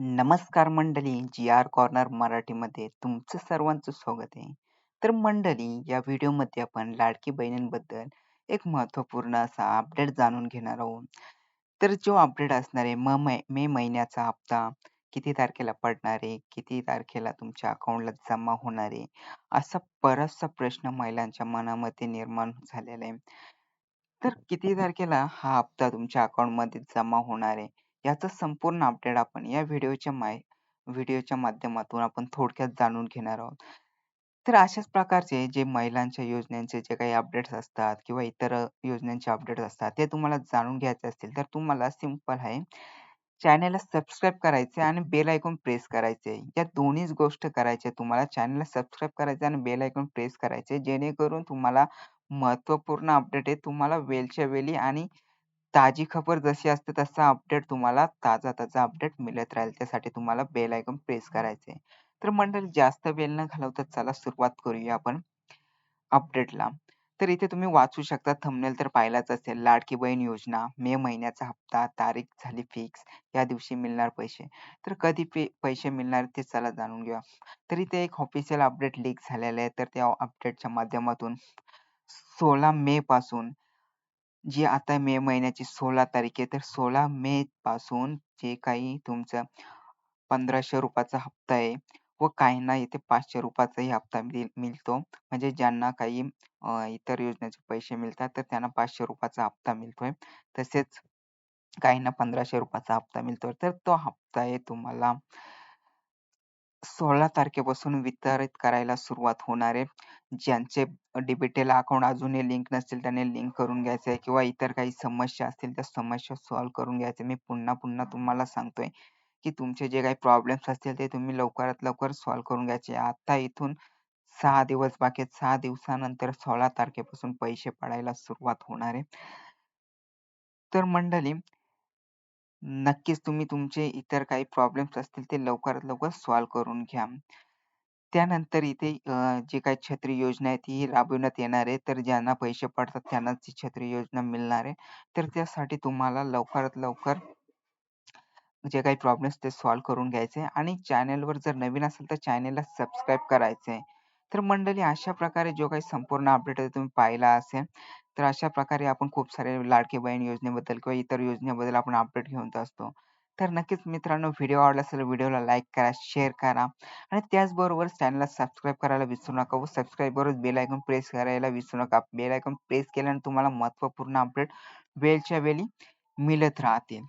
नमस्कार मंडळी, जी R corner मराठीमध्ये तुमचं सर्वांचं स्वागत आहे. तर मंडळी, या व्हिडिओमध्ये आपण लाडकी बहिणींबद्दल एक महत्त्वपूर्ण असा अपडेट जाणून घेणार आहोत. तर जो अपडेट असणार आहे म मे महिन्याचा हप्ता किती तारखेला पडणार आहे, किती तारखेला तुमच्या अकाउंटला जमा होणार आहे, असा बराचसा प्रश्न महिलांच्या मनामध्ये निर्माण झालेला आहे. तर किती तारखेला हा हप्ता तुमच्या अकाउंटमध्ये जमा होणार आहे, याचं संपूर्ण अपडेट आपण या व्हिडिओच्या माय व्हिडिओच्या माध्यमातून आपण थोडक्यात जाणून घेणार आहोत. तर अशाच प्रकारचे जे महिलांच्या योजनांचे जे काही अपडेट्स असतात किंवा इतर योजनांचे अपडेट्स असतात, ते तुम्हाला जाणून घ्यायचे असतील, तर तुम्हाला सिंपल आहे, चॅनेलला सबस्क्राईब करायचे आणि बेल आयकॉन प्रेस करायचे या दोन्हीच गोष्ट करायच्या तुम्हाला. चॅनेलला सबस्क्राईब करायचे आणि बेल आयकॉन प्रेस करायचे, जेणेकरून तुम्हाला महत्त्वपूर्ण अपडेट आहे तुम्हाला वेळच्या वेळी आणि ताजी खबर जशी असते तसा अपडेट तुम्हाला ताजा-ताजा अपडेट मिळत राहील. त्यासाठी तुम्हाला बेल आयकॉन प्रेस करायचे तर मंडळी जास्त वेळ न घालवता चला सुरुवात करूया आपण अपडेटला. तर इथे तुम्ही वाचू शकता थंबनेल तर पाहिलाच असेल. लाडकी बहीण योजना, मे महिन्याचा हप्ता, तारीख झाली फिक्स, या दिवशी मिळणार पैसे. तर कधी पे पैसे मिळणार ते चला जाणून घेऊया. तर इथे एक ऑफिशियल अपडेट लीक झालेलं आहे. तर त्या अपडेटच्या माध्यमातून 16 मे पासून जी आता मे महिन्याची 16 तारीख आहे, तर 16 मे पासून जे काही तुमचं पंधराशे रुपयाचा हप्ता आहे व काहींना इथे पाचशे रुपयाचाही हप्ता मिळ मिळतो. म्हणजे ज्यांना काही अ, इतर योजनेचे पैसे मिळतात, तर त्यांना पाचशे रुपयाचा हप्ता मिळतोय. तसेच काहींना पंधराशे रुपयाचा हप्ता मिळतोय. तर तो हप्ता आहे तुम्हाला 16 तारखेपासून वितरित करायला सुरुवात होणार आहे. ज्यांचे डिबिटेल अकाउंट अजूनही लिंक नसतील त्यांनी लिंक करून घ्यायचं आहे किंवा इतर काही समस्या असतील त्या समस्या सॉल्व्ह करून घ्यायच्या. मी पुन्हा-पुन्हा तुम्हाला सांगतोय, की तुमचे जे काही प्रॉब्लेम्स असतील ते तुम्ही लवकरात लवकर सॉल्व्ह करून घ्यायचे. आता इथून सहा दिवस बाकी आहेत. सहा दिवसानंतर 16 तारखेपासून पैसे पडायला सुरुवात होणार आहे. तर मंडळी नक्कीच तुम्ही तुमचे इतर काही प्रॉब्लेम्स असतील ते लवकरात लवकर सॉल्व्ह करून घ्या. त्यानंतर इथे अ, जी काही छत्री योजना आहे ती राबविण्यात येणार आहे. तर ज्यांना पैसे पडतात त्यांनाच ती छत्री योजना मिळणार आहे. तर त्यासाठी तुम्हाला लवकरात लवकर जे काही प्रॉब्लेम्स ते सॉल्व्ह करून घ्यायचे आणि चॅनेलवर जर नवीन असेल तर चॅनेलला सबस्क्राईब करायचे तर मंडळी अशा प्रकारे जो काही संपूर्ण अपडेट आहे तुम्ही पाहिला असेल. तर अशा प्रकारे आपण खूप सारे लाडकी बहीण योजनेबद्दल किंवा इतर योजनेबद्दल आपण अपडेट घेऊन असतो. तर नक्कीच मित्रांनो व्हिडिओ आवडला असेल व्हिडिओला लाईक करा, शेअर करा आणि त्याचबरोबर चॅनलला सबस्क्राईब करायला विसरू नका व सबस्क्राईबबरोबर बेल आयकॉन प्रेस करायला विसरू नका. बेल आयकॉन प्रेस केल्याने तुम्हाला महत्त्वपूर्ण अपडेट वेळच्या वेळी मिळत राहतील.